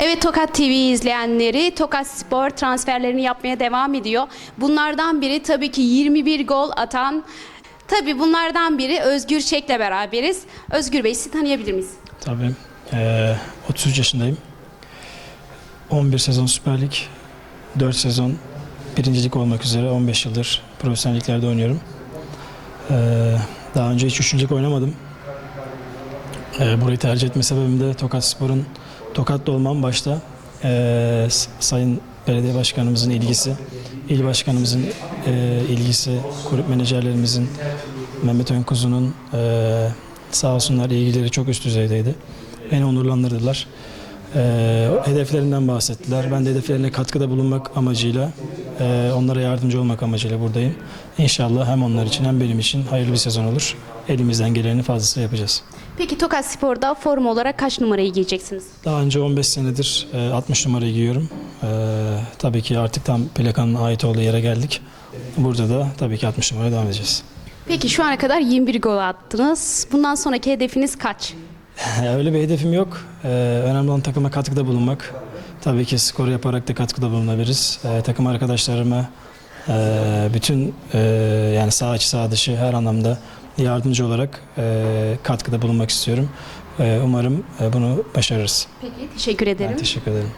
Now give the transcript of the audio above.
Evet Tokat TV izleyenleri Tokat Spor transferlerini yapmaya devam ediyor. Bunlardan biri tabii ki 21 gol atan Tabii bunlardan biri Özgür Çek'le beraberiz. Özgür Bey sizi tanıyabilir miyiz? Tabii. Ee, 33 yaşındayım. 11 sezon Süper Lig, 4 sezon birincilik olmak üzere 15 yıldır profesyonel liglerde oynuyorum. Ee, daha önce hiç üçüncülük oynamadım. Ee, burayı tercih etme sebebim de Tokat Spor'un Tokat'ta olmam başta s- Sayın Belediye Başkanımızın ilgisi, il başkanımızın ee, ilgisi, kulüp menajerlerimizin, Mehmet Önkuzu'nun ee, sağ olsunlar ilgileri çok üst düzeydeydi. Beni onurlandırdılar. Ee, hedeflerinden bahsettiler. Ben de hedeflerine katkıda bulunmak amacıyla, ee, onlara yardımcı olmak amacıyla buradayım. İnşallah hem onlar için hem benim için hayırlı bir sezon olur. Elimizden geleni fazlasıyla yapacağız. Peki Tokat Spor'da forma olarak kaç numarayı giyeceksiniz? Daha önce 15 senedir e, 60 numarayı giyiyorum. Ee, tabii ki artık tam plakanın ait olduğu yere geldik. Burada da tabii ki 60 numaraya devam edeceğiz. Peki şu ana kadar 21 gol attınız. Bundan sonraki hedefiniz kaç? Öyle bir hedefim yok. Ee, önemli olan takıma katkıda bulunmak. Tabii ki skor yaparak da katkıda bulunabiliriz. Ee, takım arkadaşlarıma e, bütün e, yani sağ içi sağ dışı her anlamda yardımcı olarak e, katkıda bulunmak istiyorum. E, umarım e, bunu başarırız. Peki teşekkür ederim. Ben teşekkür ederim.